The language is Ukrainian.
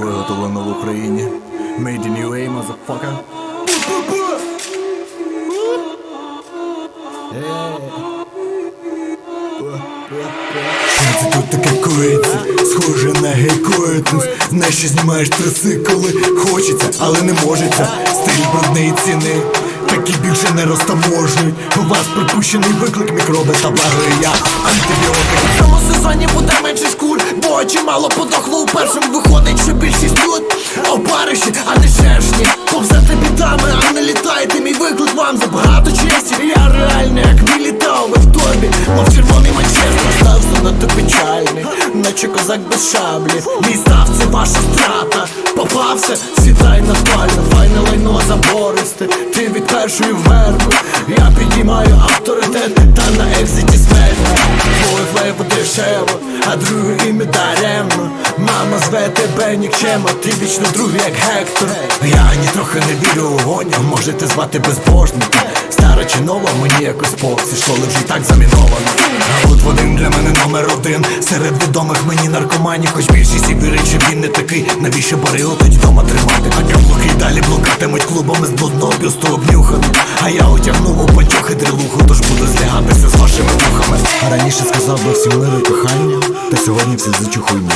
Виготовлено в Україні. Made in UA, motherfucker. Що це тут таке коїться? Схоже на гей-коїтус що знімаєш траси, коли хочеться, але не можеться Стиль брудний ціни Такі більше не розтаможують У вас припущений виклик мікроби та благо я антибіотик В цьому сезоні буде менше шкур, чимало подохло у першому виходить, що більшість тут опариші, а не шершні. Повзете бітами, а не літайте. Мій виклик вам забагато честі. Я реально як мілітав ви в тобі, мов червоний манчестер став занадто печальний, наче козак без шаблі. Мій став це ваша страта. Попався, сідай на пально, файне лайно забористе. Ти від першої вмерли. Я підіймаю авторитет та на екзиті смерть. Твоє флейво дешево, а друге ім'я даремно Зве тебе нікчемо, ти вічно другий як Гектор. Я ні трохи не вірю у гоню, можете звати безбожника Стара чи нова, мені якось поксі, школи вже так заміновано. А от Вадим для мене номер один. Серед відомих мені наркоманів, хоч більшість і вірить, що він не такий. Навіщо барило тоді дома тримати? А каблуки й далі блукатимуть клубами з блудного бюсту обнюхану? А я утягнув у патьохи дрелуху, тож буду злягатися з вашими вухами. Раніше сказав би всім миру кохання, та сьогодні все зачухуйні